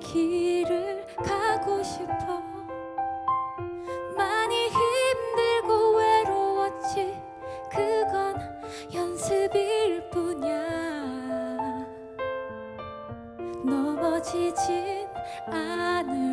길을 가고 싶어. 많이 힘들고 외로웠지. 그건 연습일 뿐이야. 넘어지진 않을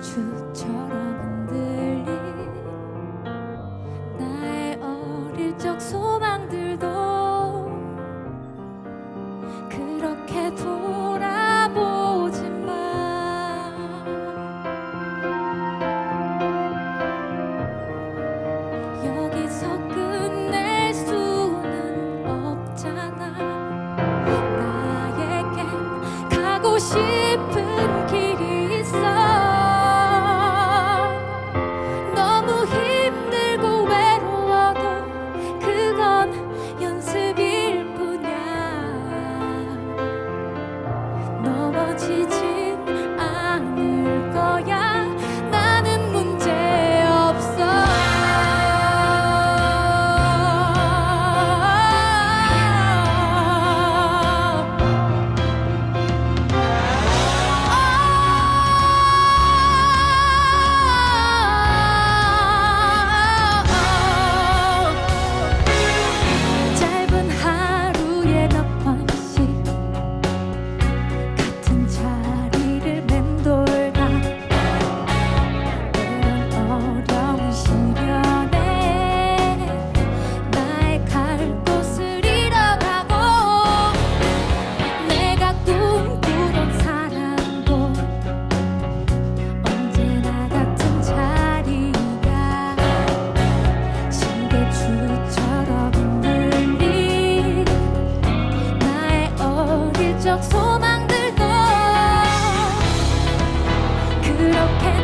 비추처럼 흔들린 나의 어릴 적 소망들도 그렇게 돌아보지 마 여기서 끝. 소망들도 그렇게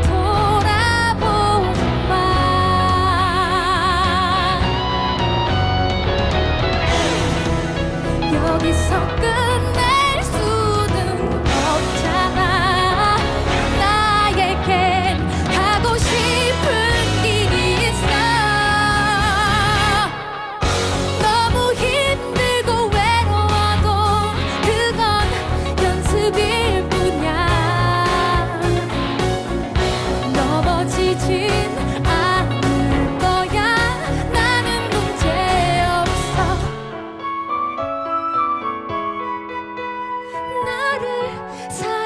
才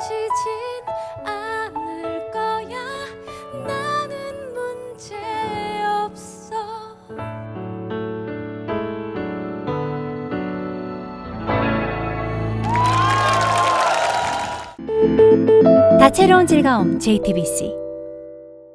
지진 않을 거야. 나는 문제 없어. 다채로운 즐거움 JTBC